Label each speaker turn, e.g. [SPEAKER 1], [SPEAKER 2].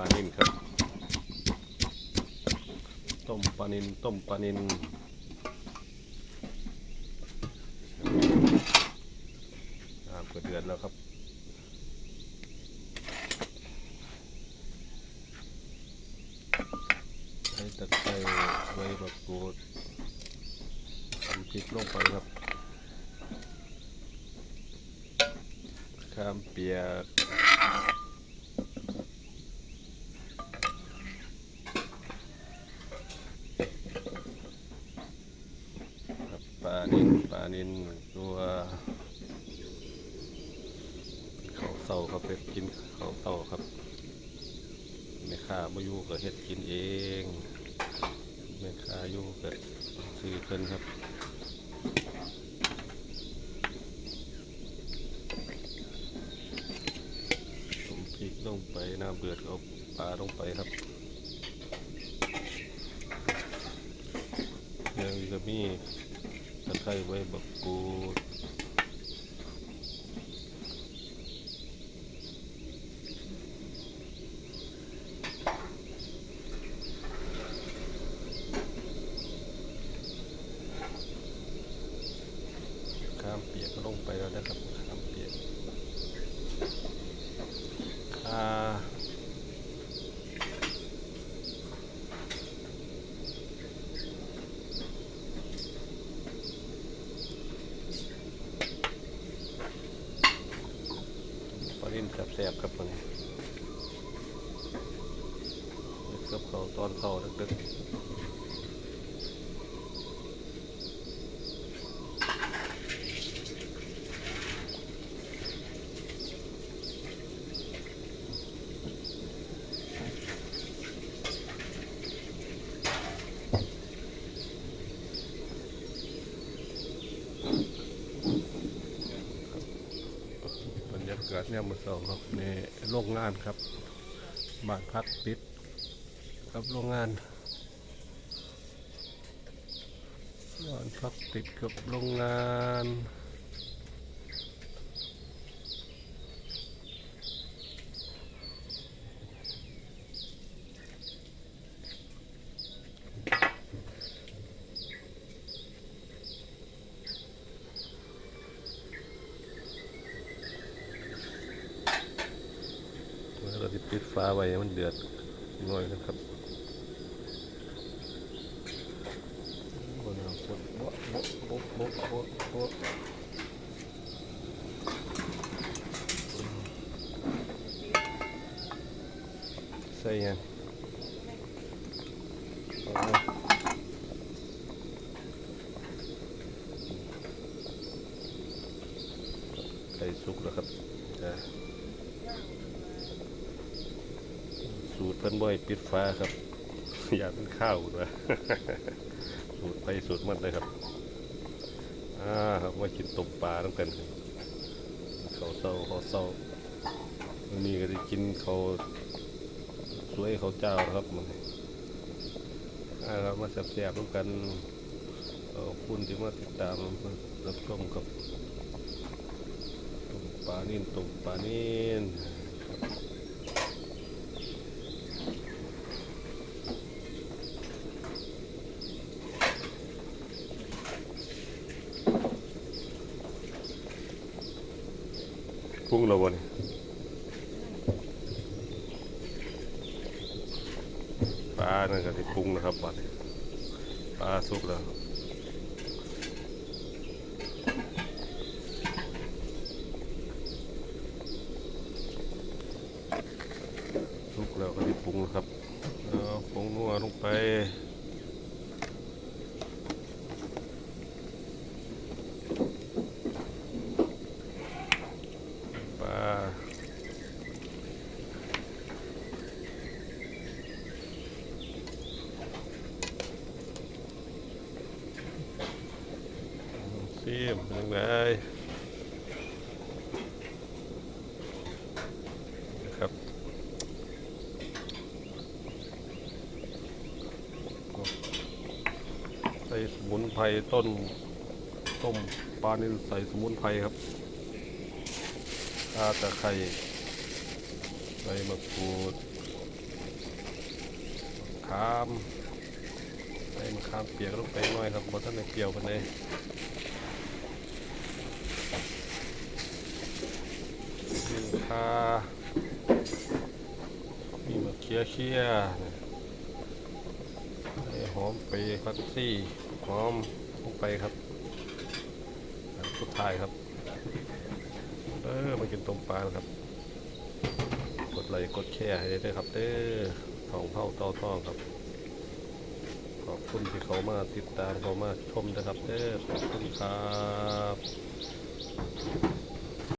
[SPEAKER 1] ลานินครับ ต้มปลานินต้มปลานินน้ำก็เดือดแล้วครับใส่ตะไคร้ใบมะกรูดทำพริกลงไปครับข้ามเปียกครับปลา นินปลานินตัวเขาวเต่าครับเป็ดกินเขาวเต่าครับแม่ค้ามาอยู่ก็เฮ็ดกินเองแม่ค้าอยู่ก็ซื้อเพิ่นครับต้มพริกลงไปน้ำเบือดเอาปลาลงไปครับยังก็มีตะไคร้ไว้บักกูดข้ามเปียกก็ลงไปแล้วนะครับข้ามเปียกค่าลิ้นแซ่บครับมันกับเขาตอนเขาดึกๆ กิดเนี่ยมือสองครับในโรงงานครับบ้านพักติดครับโรงงานบ้านพักติดกับโรงงาน แล้วเราจะปิดฟ้าไว้ให้มันเดือดหน่อยนะครับบนเอาบดบดบดบดบดบดบดใส่ยังไก่สุกแล้วครับจ้ะ สูตรเพิ่นบ่ให้ปิดฟ้าครับอย่าเป็นข้าวด้วยสูตรไปสูตรมันเลยครับอ่าครับมากินต้มปลาต้องกันครับข้าเศร้าเขาเศร้าวันนี้ก็ได้กินเขาสวยเขาเจ้าครับมันอ่าครับมาแซ่บๆต้องกันขอบคุณที่มาติดตามรับชมครับต้มปลานิ่นต้มปลานิ่น ปรุงแล้วบ่นี่ปลานั่นก็ที่ปรุงนะครับบัดปลาสุกแล้วสุกแล้วก็ที่ปรุงนะครับเอาผงนัวลงไปปลา ซีมยังไงครับใส่สมุนไพรต้นต้มปลานิลใส่สมุนไพรครับาตะไคร้ใบมะกรูดามใส่มะขามเปียกลงไปหน่อยครับเพราะท่านในเปรี้ยวกันเลยมีคามีมะเขือเคี่ยใส่หอมไปพักซี่หอมลงไปครับสุดท้ายครับ ออมากินต้มปลาครับ กดไลค์กดแชร์ให้ได้วยครับเด้อของเผาต้าทองครับ ขอบคุณที่เขามาติดตามเขามาชมนะครับเด้อขอบคุณครับ